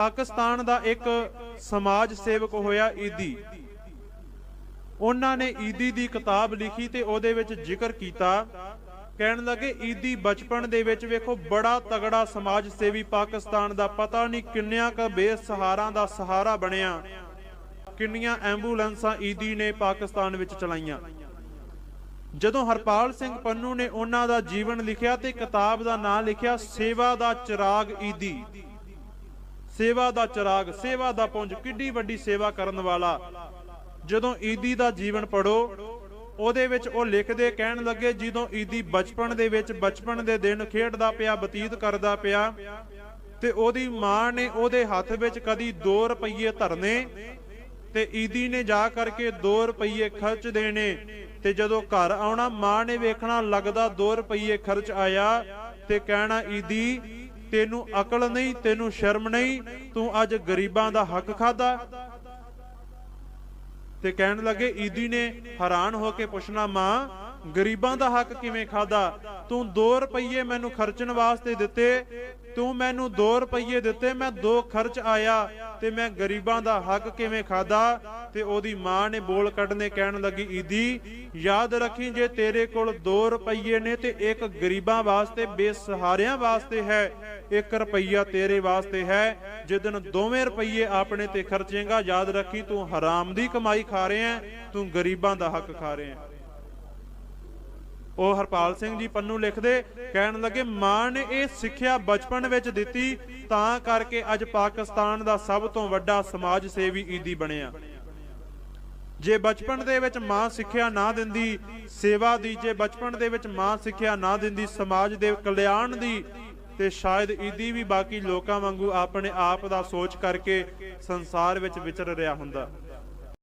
ਪਾਕਿਸਤਾਨ ਦਾ ਇੱਕ ਸਮਾਜ ਸੇਵਕ ਹੋਇਆ ਈਦੀ। ਉਹਨਾਂ ਨੇ ਈਦੀ ਦੀ ਕਿਤਾਬ ਲਿਖੀ ਤੇ ਉਹਦੇ ਵਿੱਚ ਜ਼ਿਕਰ ਕੀਤਾ। ਕਹਿਣ ਲੱਗੇ, ਈਦੀ ਬਚਪਨ ਦੇ ਵਿੱਚ ਵੇਖੋ, ਬੜਾ ਤਗੜਾ ਸਮਾਜ ਸੇਵੀ ਪਾਕਿਸਤਾਨ ਦਾ। ਪਤਾ ਨਹੀਂ ਕਿੰਨਿਆਂ ਕ ਬੇਸਹਾਰਾਂ ਦਾ ਸਹਾਰਾ ਬਣਿਆ। ਕਿੰਨੀਆਂ ਐਂਬੂਲੈਂਸਾਂ ਈਦੀ ਨੇ ਪਾਕਿਸਤਾਨ ਵਿੱਚ ਚਲਾਈਆਂ। ਜਦੋਂ ਹਰਪਾਲ ਸਿੰਘ ਪੰਨੂ ਨੇ ਉਹਨਾਂ ਦਾ ਜੀਵਨ ਲਿਖਿਆ ਤੇ ਕਿਤਾਬ ਦਾ ਨਾਂ ਲਿਖਿਆ, ਸੇਵਾ ਦਾ ਚਿਰਾਗ ਈਦੀ। ਸੇਵਾ ਦਾ ਚਿਰਾਗ, ਸੇਵਾ ਦਾ ਪੁੰਜ, ਕਿੱਡੀ ਵੱਡੀ ਸੇਵਾ ਕਰਨ ਵਾਲਾ। ਜਦੋਂ ਈਦੀ ਦਾ ਜੀਵਨ ਪੜੋ ਉਹਦੇ ਵਿੱਚ ਉਹ ਲਿਖਦੇ, ਕਹਿਣ ਲੱਗੇ, ਜਦੋਂ ਈਦੀ ਬਚਪਨ ਦੇ ਵਿੱਚ, ਬਚਪਨ ਦੇ ਦਿਨ ਖੇਡਦਾ ਪਿਆ, ਬਤੀਤ ਕਰਦਾ ਪਿਆ, ਤੇ ਉਹਦੀ ਮਾਂ ਨੇ ਉਹਦੇ ਹੱਥ ਵਿੱਚ ਕਦੀ 2 ਰੁਪਏ ਧਰਨੇ ਤੇ ਈਦੀ ਨੇ ਜਾ ਕਰਕੇ 2 ਰੁਪਏ ਖਰਚ ਦੇਣੇ ਤੇ ਜਦੋਂ ਘਰ ਆਉਣਾ, ਮਾਂ ਨੇ ਵੇਖਣਾ, ਲੱਗਦਾ 2 ਰੁਪਏ ਖਰਚ ਆਇਆ ਤੇ ਕਹਿਣਾ, ਈਦੀ ਤੈਨੂੰ ਅਕਲ ਨਹੀਂ, ਤੈਨੂੰ ਸ਼ਰਮ ਨਹੀਂ, ਤੂੰ ਅੱਜ ਗਰੀਬਾਂ ਦਾ ਹੱਕ ਖਾਦਾ ਤੇ ਕਹਿਣ ਲੱਗੇ, ਈਦੀ ਨੇ ਹੈਰਾਨ ਹੋ ਕੇ ਪੁੱਛਣਾ, ਮਾਂ, ਗਰੀਬਾਂ ਦਾ ਹੱਕ ਕਿਵੇਂ ਖਾਦਾ ਤੂੰ 2 ਰੁਪਏ ਮੈਨੂੰ ਖਰਚਣ ਵਾਸਤੇ ਦਿੱਤੇ, ਤੂੰ ਮੈਨੂੰ 2 ਰੁਪਏ ਦਿੱਤੇ, ਮੈਂ 2 ਖਰਚ ਆਇਆ, ਤੇ ਮੈਂ ਗਰੀਬਾਂ ਦਾ ਹੱਕ ਕਿਵੇਂ ਖਾਦਾ ਤੇ ਉਹਦੀ ਮਾਂ ਨੇ ਬੋਲ ਕੱਢਨੇ ਕਹਿਣ ਲੱਗੀ, ਈਦੀ, ਯਾਦ ਰੱਖੀ ਜੇ ਤੇਰੇ ਕੋਲ 2 ਰੁਪਏ ਨੇ ਤੇ ਇੱਕ ਗਰੀਬਾਂ ਵਾਸਤੇ, ਬੇਸਹਾਰਿਆਂ ਵਾਸਤੇ ਹੈ 1 ਰੁਪਈਆ ਤੇਰੇ ਵਾਸਤੇ ਹੈ। ਜਿੱਦਨ ਦੋਵੇਂ ਰੁਪਈਏ ਆਪਣੇ ਤੇ ਖਰਚੇਗਾ, ਯਾਦ ਰੱਖੀ ਤੂੰ ਹਰਾਮ ਦੀ ਕਮਾਈ ਖਾ ਰਿਹਾ ਤੂੰ ਗਰੀਬਾਂ ਦਾ ਹੱਕ ਖਾ ਰਿਹਾ ਉਹ ਹਰਪਾਲ ਸਿੰਘ ਜੀ ਪੰਨੂ ਲਿਖਦੇ, ਕਹਿਣ ਲੱਗੇ, ਮਾਂ ਨੇ ਇਹ ਸਿੱਖਿਆ ਬਚਪਨ ਵਿੱਚ ਦਿੱਤੀ, ਤਾਂ ਕਰਕੇ ਅੱਜ ਪਾਕਿਸਤਾਨ ਦਾ ਸਭ ਤੋਂ ਵੱਡਾ ਸਮਾਜ ਸੇਵੀ ਈਦੀ ਬਣਿਆ। ਜੇ ਬਚਪਨ ਦੇ ਵਿੱਚ ਮਾਂ ਸਿੱਖਿਆ ਨਾ ਦਿੰਦੀ, ਸੇਵਾ ਦੀ, ਜੇ ਬਚਪਨ ਦੇ ਵਿੱਚ ਮਾਂ ਸਿੱਖਿਆ ਨਾ ਦਿੰਦੀ, ਸਮਾਜ ਦੇ ਕਲਿਆਣ ਦੀ, ਤੇ ਸ਼ਾਇਦ ਇਹਦੀ ਵੀ ਬਾਕੀ ਲੋਕਾਂ ਵਾਂਗੂ ਆਪਣੇ ਆਪ ਦਾ ਸੋਚ ਕਰਕੇ ਸੰਸਾਰ ਵਿੱਚ ਵਿਚਰ ਰਿਹਾ ਹੁੰਦਾ।